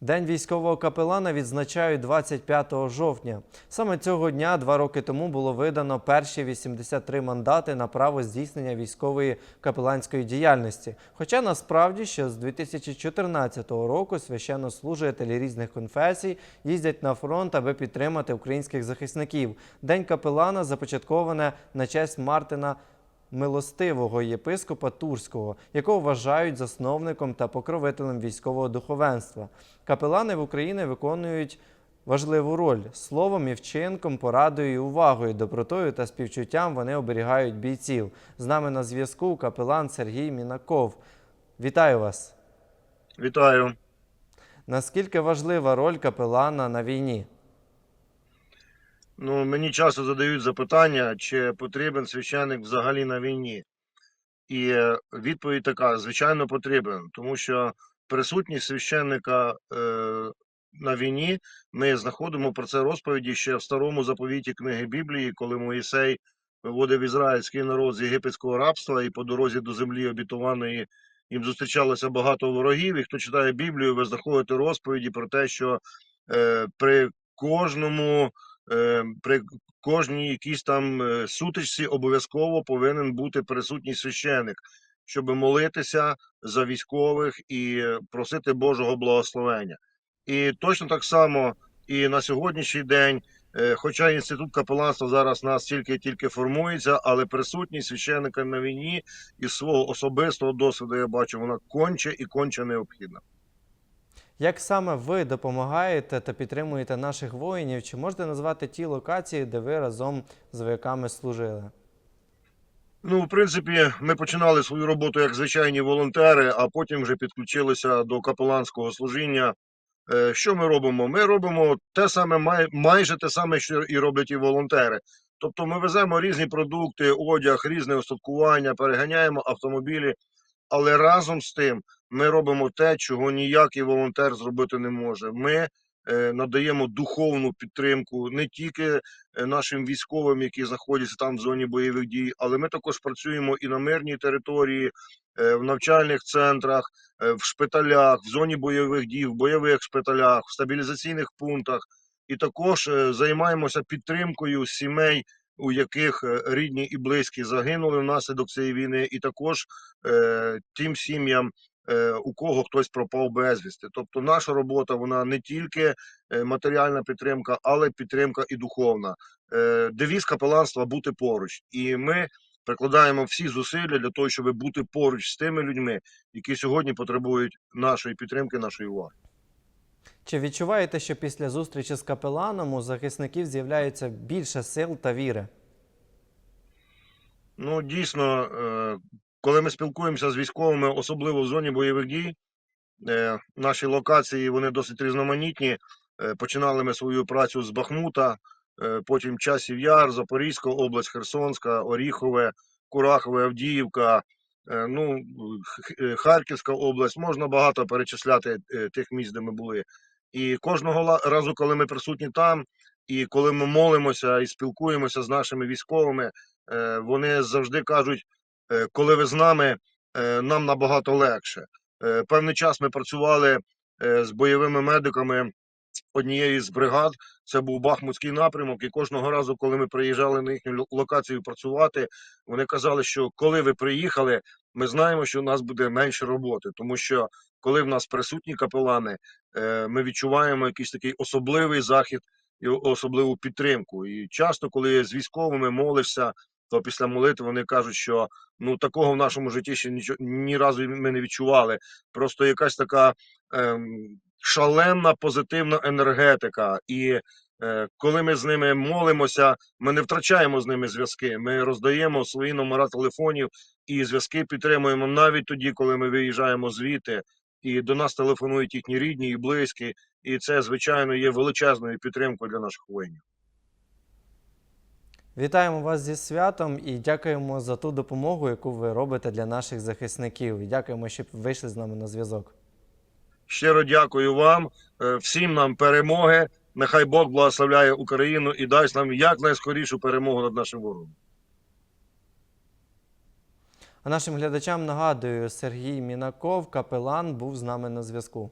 День військового капелана відзначають 25 жовтня. Саме цього дня, два роки тому, було видано перші 83 мандати на право здійснення військової капеланської діяльності. Хоча насправді ще з 2014 року священнослужителі різних конфесій їздять на фронт, аби підтримати українських захисників. День капелана започатковане на честь Мартина милостивого єпископа Турського, якого вважають засновником та покровителем військового духовенства. Капелани в Україні виконують важливу роль словом і вчинком, порадою і увагою, добротою та співчуттям вони оберігають бійців. З нами на зв'язку капелан Сергій Мінаков. Вітаю вас! Вітаю. Наскільки важлива роль капелана на війні? Ну, мені часто задають запитання, чи потрібен священник взагалі на війні. І е, відповідь така: звичайно, потрібен, тому що присутність священника е, на війні ми знаходимо про це розповіді ще в старому заповіті книги Біблії, коли Моїсей виводив ізраїльський народ з єгипетського рабства, і по дорозі до землі обітованої їм зустрічалося багато ворогів. І хто читає Біблію, ви знаходите розповіді про те, що е, при кожному. Е, при кожній якійсь там е, сутичці обов'язково повинен бути присутній священик, щоб молитися за військових і просити Божого благословення. І точно так само і на сьогоднішній день, е, хоча інститут капеланства зараз нас тільки-тільки формується, але присутність священника на війні із свого особистого досвіду я бачу, вона конче і конче необхідна. Як саме ви допомагаєте та підтримуєте наших воїнів? Чи можете назвати ті локації, де ви разом з вояками служили? Ну, в принципі, ми починали свою роботу як звичайні волонтери, а потім вже підключилися до капеланського служіння. Е, Що ми робимо? Ми робимо те саме, майже те саме, що і роблять і волонтери. Тобто ми веземо різні продукти, одяг, різне остаткування, переганяємо автомобілі, але разом з тим ми робимо те, чого ніякий волонтер зробити не може. Ми е, надаємо духовну підтримку не тільки е, нашим військовим, які знаходяться там в зоні бойових дій, але ми також працюємо і на мирній території, е, в навчальних центрах, в шпиталях, в зоні бойових дій, в бойових шпиталях, в стабілізаційних пунктах. І також займаємося підтримкою сімей, у яких рідні і близькі загинули внаслідок цієї війни, і також е, тим сім'ям, у кого хтось пропав безвісти. Тобто, наша робота вона не тільки е, матеріальна підтримка, але підтримка і духовна. Е, Девіз капеланства бути поруч, і ми прикладаємо всі зусилля для того, щоб бути поруч з тими людьми, які сьогодні потребують нашої підтримки, нашої уваги. Чи відчуваєте, що після зустрічі з капеланом у захисників з'являється більше сил та віри? Ну, дійсно, е, коли ми спілкуємося з військовими, особливо в зоні бойових дій, е, наші локації вони досить різноманітні. Е, Починали ми свою працю з Бахмута, е, потім Часів Яр, Запорізька область, Херсонська, Оріхове, Курахове, Авдіївка, ну, Харківська область. Можна багато перечисляти тих місць, де ми були. І кожного разу, коли ми присутні там, і коли ми молимося і спілкуємося з нашими військовими, вони завжди кажуть, коли ви з нами, е, нам набагато легше. Е, Певний час ми працювали е, з бойовими медиками однієї з бригад. Це був Бахмутський напрямок. І кожного разу, коли ми приїжджали на їхню локацію працювати, вони казали, що коли ви приїхали, ми знаємо, що у нас буде менше роботи, тому що коли в нас присутні капелани, е, ми відчуваємо якийсь такий особливий захід і особливу підтримку. І часто, коли з військовими молишся, то після молитви вони кажуть, що ну такого в нашому житті ще нічого ні разу ми не відчували. Просто якась така ем, шалена позитивна енергетика. І е, коли ми з ними молимося, ми не втрачаємо з ними зв'язки. Ми роздаємо свої номера телефонів і зв'язки підтримуємо навіть тоді, коли ми виїжджаємо звідти. І до нас телефонують їхні рідні і близькі, і це звичайно є величезною підтримкою для наших воїнів. Вітаємо вас зі святом і дякуємо за ту допомогу, яку ви робите для наших захисників. І дякуємо, що вийшли з нами на зв'язок. Щиро дякую вам, е, всім нам перемоги. Нехай Бог благословляє Україну і дасть нам якнайскорішу перемогу над нашим ворогом. А нашим глядачам нагадую, Сергій Мінаков, капелан, був з нами на зв'язку.